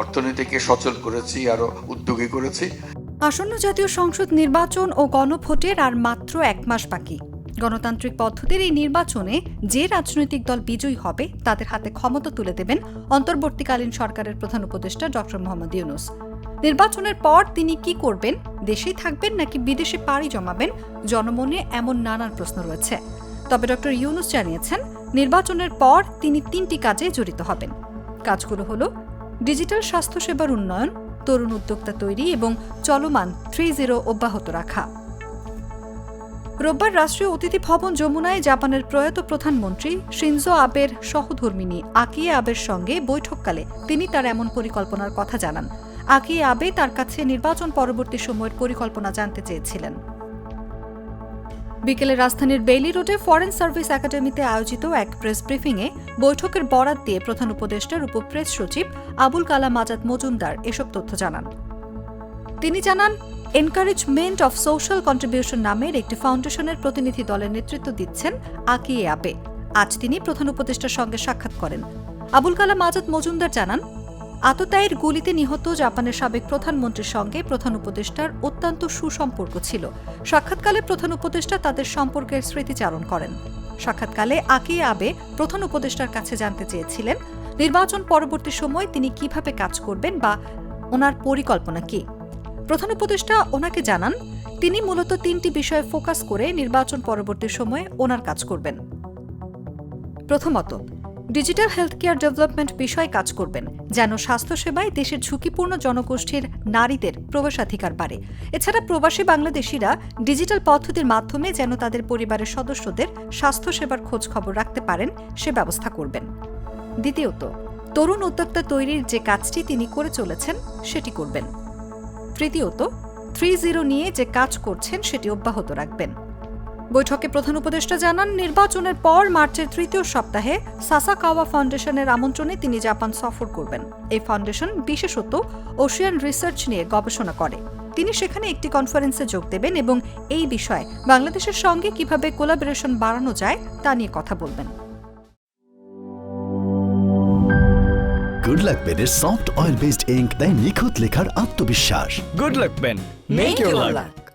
অর্থনীতিকে সচল করেছি, আরও উদ্যোগী করেছি। আসন্ন জাতীয় সংসদ নির্বাচন ও গণভোটের আর মাত্র এক মাস বাকি। গণতান্ত্রিক পদ্ধতির এই নির্বাচনে যে রাজনৈতিক দল বিজয়ী হবে, তাদের হাতে ক্ষমতা তুলে দেবেন অন্তর্বর্তীকালীন সরকারের প্রধান উপদেষ্টা ড মোহাম্মদ ইউনুস। নির্বাচনের পর তিনি কি করবেন, দেশেই থাকবেন নাকি বিদেশে পাড়ি জমাবেন, জনমনে এমন নানান প্রশ্ন রয়েছে। তবে ডক্টর ইউনুস জানিয়েছেন, নির্বাচনের পর তিনি তিনটি কাজে জড়িত হবেন। কাজগুলো হলো ডিজিটাল স্বাস্থ্যসেবার উন্নয়ন, তরুণ উদ্যোক্তা তৈরি এবং চলমান থ্রি জিরো অব্যাহত রাখা। রোববার রাষ্ট্রীয় অতিথি ভবন যমুনায় জাপানের প্রয়াত প্রধানমন্ত্রী শিনজো আবের সহধর্মিনী আকিয়ে আবের সঙ্গে বৈঠককালে তিনি তার এমন পরিকল্পনার কথা জানান। আকিয়ে আবে তার কাছে নির্বাচন পরবর্তী সময়ের পরিকল্পনা জানতে চেয়েছিলেন। বিকেলে রাজধানীর বেইলি রোডে ফরেন সার্ভিস একাডেমিতে আয়োজিত এক প্রেস ব্রিফিংয়ে বৈঠকের বরাত দিয়ে প্রধান উপদেষ্টার উপ প্রেস সচিব আবুল কালাম আজাদ মজুমদার এসব তথ্য জানান। তিনি জানান, এনকারেজমেন্ট অফ সোশ্যাল কন্ট্রিবিউশন নামের একটি ফাউন্ডেশনের প্রতিনিধি দলের নেতৃত্ব দিচ্ছেন আকিয়ে আপে আজ তিনি প্রধান উপদেষ্টার সঙ্গে সাক্ষাৎ করেন। আবুল কালাম আজাদ মজুমদার জানান আততায়ের গুলিতে নিহত জাপানের সাবেক প্রধানমন্ত্রীর সঙ্গে প্রধান উপদেষ্টার অত্যন্ত সুসম্পর্ক ছিল। সাক্ষাৎকালে প্রধান উপদেষ্টা তাদের সম্পর্কের স্মৃতিচারণ করেন। সাক্ষাৎকালে আকিয়ে আবে প্রধান উপদেষ্টার কাছে জানতে চেয়েছিলেন, নির্বাচন পরবর্তী সময় তিনি কীভাবে কাজ করবেন বা ওনার পরিকল্পনা কি। প্রধান উপদেষ্টা ওনাকে জানান, তিনি মূলত তিনটি বিষয়ে ফোকাস করে নির্বাচন পরবর্তী সময়ে ওনার কাজ করবেন। প্রথমত ডিজিটাল হেলথ কেয়ার ডেভেলপমেন্ট বিষয়ে কাজ করবেন, যেন স্বাস্থ্যসেবায় দেশের ঝুঁকিপূর্ণ জনগোষ্ঠীর নারীদের প্রবেশাধিকার বাড়ে। এছাড়া প্রবাসী বাংলাদেশিরা ডিজিটাল পদ্ধতির মাধ্যমে যেন তাদের পরিবারের সদস্যদের স্বাস্থ্যসেবার খোঁজ খবর রাখতে পারেন, সে ব্যবস্থা করবেন। দ্বিতীয়ত, তরুণ উদ্যোক্তা তৈরির যে কাজটি তিনি করে চলেছেন, সেটি করবেন। তৃতীয়ত, থ্রি জিরো নিয়ে যে কাজ করছেন, সেটি অব্যাহত রাখবেন। বৈঠকে প্রধান উপদেষ্টা জানান নির্বাচনের পর মার্চের তৃতীয় সপ্তাহে সাসাকাওয়া ফাউন্ডেশনের আমন্ত্রণে তিনি জাপান সফর করবেন। এই ফাউন্ডেশন বিশেষত ওশিয়ান রিসার্চ নিয়ে গবেষণা করে। তিনি সেখানে একটি কনফারেন্সে যোগ দেবেন এবং এই বিষয়ে বাংলাদেশের সঙ্গে কীভাবে কোলাবোরেশন বাড়ানো যায় তা নিয়ে কথা বলবেন। গুড লাক পেনের সফট অয়েল বেসড ইঙ্ক দেয় নিখুঁত লেখার আত্মবিশ্বাস। Good luck pen make your luck